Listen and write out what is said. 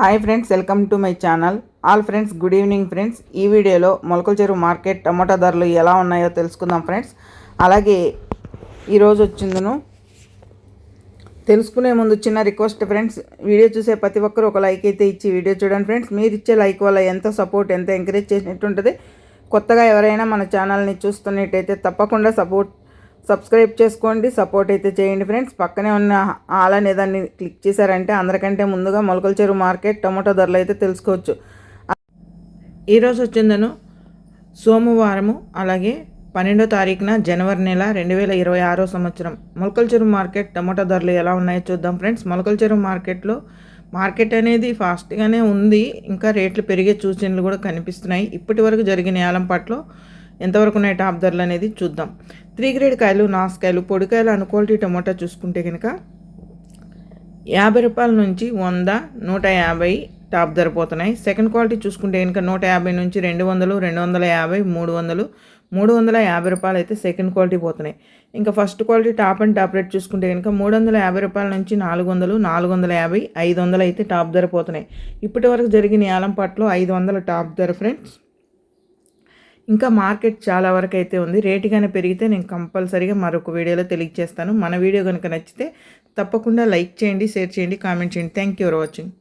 Hi friends welcome to my channel. All friends good evening friends. ఈ వీడియోలో మొలకల చెరువు మార్కెట్ టమోటా ధరలు ఎలా ఉన్నాయో తెలుసుకుందాం ఫ్రెండ్స్. అలాగే ఈరోజు వచ్చిందను తెలుసుకునే ముందు చిన్న రిక్వెస్ట్ ఫ్రెండ్స్. వీడియో చూసే ప్రతి ఒక్కరు ఒక లైక్ అయితే ఇచ్చి వీడియో చూడండి ఫ్రెండ్స్. మీరు ఇచ్చే లైక్ వల్ల ఎంత సపోర్ట్ ఎంత ఎంకరేజ్ చేసినట్టు ఉంటుంది కొత్తగా ఎవరైనా మన ఛానల్ని చూస్తున్నట్టయితే తప్పకుండా సపోర్ట్ సబ్స్క్రైబ్ చేసుకోండి సపోర్ట్ అయితే చేయండి ఫ్రెండ్స్. పక్కనే ఉన్న ఆల్ అనే దాన్ని క్లిక్ చేశారంటే అందరికంటే ముందుగా మొలకల చెరువు మార్కెట్ టమాటో ధరలు అయితే తెలుసుకోవచ్చు. ఈరోజు వచ్చిందను సోమవారము అలాగే పన్నెండో తారీఖున జనవరి నెల రెండు వేల ఇరవై ఆరో సంవత్సరం. మొలకల చెరువు మార్కెట్ టమాటో ధరలు ఎలా ఉన్నాయో చూద్దాం ఫ్రెండ్స్. మొలకల చెరువు మార్కెట్లో మార్కెట్ అనేది ఫాస్ట్గానే ఉంది ఇంకా రేట్లు పెరిగే సూచనలు కూడా కనిపిస్తున్నాయి. ఇప్పటి వరకు జరిగిన ఏలంపాట్లో ఎంతవరకు ఉన్నాయి టాప్ ధరలు అనేది చూద్దాం. త్రీ గ్రేడ్ కాయలు నాసుకాయలు పొడికాయలు అను క్వాలిటీ టమోటా చూసుకుంటే కనుక యాభై రూపాయల నుంచి వంద నూట యాభై టాప్ ధర పోతున్నాయి. సెకండ్ క్వాలిటీ చూసుకుంటే కనుక నూట యాభై నుంచి రెండు వందలు రెండు వందల యాభై మూడు వందలు మూడు వందల యాభై రూపాయలు అయితే సెకండ్ క్వాలిటీ పోతున్నాయి. ఇంకా first quality top and top rate చూసుకుంటే కనుక మూడు వందల యాభై రూపాయల నుంచి నాలుగు వందలు నాలుగు వందల యాభై ఐదు వందలు అయితే టాప్ ధర పోతున్నాయి. ఇప్పటి వరకు జరిగిన యాలంపాట్లో ఐదు వందల టాప్ ధర ఫ్రెండ్స్. ఇంకా మార్కెట్ చాలా వరకు అయితే ఉంది. రేటు కానీ పెరిగితే నేను కంపల్సరీగా మరొక వీడియోలో తెలియజేస్తాను. మన వీడియో కనుక నచ్చితే తప్పకుండా లైక్ చేయండి షేర్ చేయండి కామెంట్ చేయండి. Thank you for watching